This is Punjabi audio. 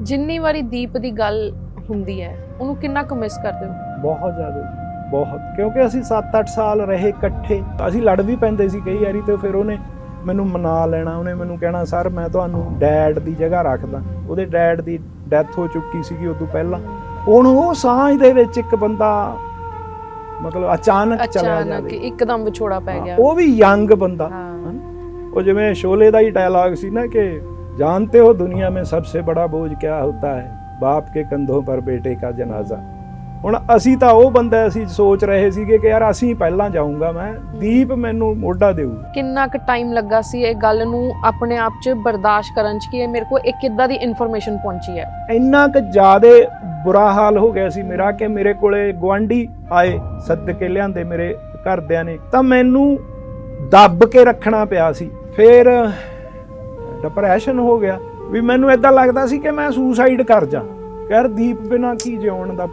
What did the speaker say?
ਜਿੰਨੀ ਵਾਰੀ ਦੀਪ ਦੀ ਗੱਲ ਹੁੰਦੀ ਹੈ ਉਹਨੂੰ ਕਿੰਨਾ ਕੁ ਮਿਸ ਕਰਦੇ ਹੋ? ਬਹੁਤ ਜ਼ਿਆਦਾ ਬਹੁਤ। ਕਿਉਂਕਿ ਅਸੀਂ 7-8 ਸਾਲ ਰਹੇ ਇਕੱਠੇ। ਅਸੀਂ ਲੜ ਵੀ ਪੈਂਦੇ ਸੀ ਕਈ ਵਾਰੀ ਤੇ ਫਿਰ ਉਹਨੇ ਮੈਨੂੰ ਮਨਾ ਲੈਣਾ ਉਹਨੇ ਮੈਨੂੰ ਕਹਿਣਾ ਸਰ ਮੈਂ ਤੁਹਾਨੂੰ ਡੈਡ ਦੀ ਜਗ੍ਹਾ ਰੱਖਦਾ। ਉਹਦੇ ਡੈਡ ਦੀ ਡੈਥ ਹੋ ਚੁੱਕੀ ਸੀਗੀ ਉਦੋਂ ਪਹਿਲਾਂ। ਹੁਣ ਉਹ ਸਾਂਝ ਦੇ ਵਿੱਚ ਇੱਕ ਬੰਦਾ ਮਤਲਬ ਅਚਾਨਕ ਚਲਾ ਅਚਾਨਕ ਜਾਵੇ। ਇੱਕਦਮ ਵਿਛੋੜਾ ਪੈ ਗਿਆ। ਉਹ ਵੀ ਯੰਗ ਬੰਦਾ। ਉਹ ਜਿਵੇਂ ਸ਼ੋਲੇ ਦਾ ਹੀ ਡਾਇਲੌਗ ਸੀ ਨਾ ਕਿ जानते हो दुनिया में सबसे बड़ा बोझ क्या होता है बाप के कंधों पर बेटे का जनाजा ਹੁਣ ਅਸੀਂ ਤਾਂ ਉਹ ਬੰਦਾ ਅਸੀਂ ਸੋਚ ਰਹੇ ਸੀਗੇ ਕਿ ਯਾਰ ਅਸੀਂ ਪਹਿਲਾਂ ਜਾਊਂਗਾ ਮੈਂ ਦੀਪ ਮੈਨੂੰ ਮੋਢਾ ਦੇਊ ਕਿੰਨਾ ਕੁ ਟਾਈਮ ਲੱਗਾ ਸੀ ਇਹ ਗੱਲ ਨੂੰ ਆਪਣੇ ਆਪ 'ਚ ਬਰਦਾਸ਼ਤ ਕਰਨ 'ਚ ਕਿ ਇਹ ਮੇਰੇ ਕੋਲ ਇੱਕ ਕਿੱਦਾਂ ਦੀ ਇਨਫੋਰਮੇਸ਼ਨ ਪਹੁੰਚੀ ਹੈ ਇੰਨਾ ਕੁ ਜ਼ਿਆਦੇ ਬੁਰਾ ਹਾਲ ਹੋ ਗਿਆ ਸੀ ਮੇਰਾ ਕਿ ਮੇਰੇ ਕੋਲੇ ਗਵਾਂਢੀ ਆਏ ਸੱਦ ਕੇ ਲਿਆਂਦੇ ਮੇਰੇ ਘਰਦਿਆਂ ਨੇ ਤਾਂ ਮੈਨੂੰ ਦੱਬ ਕੇ ਰੱਖਣਾ ਪਿਆ ਸੀ ਫਿਰ ਡਿਪਰੈਸ਼ਨ ਹੋ ਗਿਆ। ਵੀ ਮੈਨੂੰ ਇਦਾਂ ਲੱਗਦਾ ਸੀ ਕਿ ਮੈਂ ਸੁਸਾਈਡ ਕਰ ਜਾ। ਯਾਰ ਦੀਪ ਬਿਨਾ ਕੀ ਜਿਉਣ ਦਾ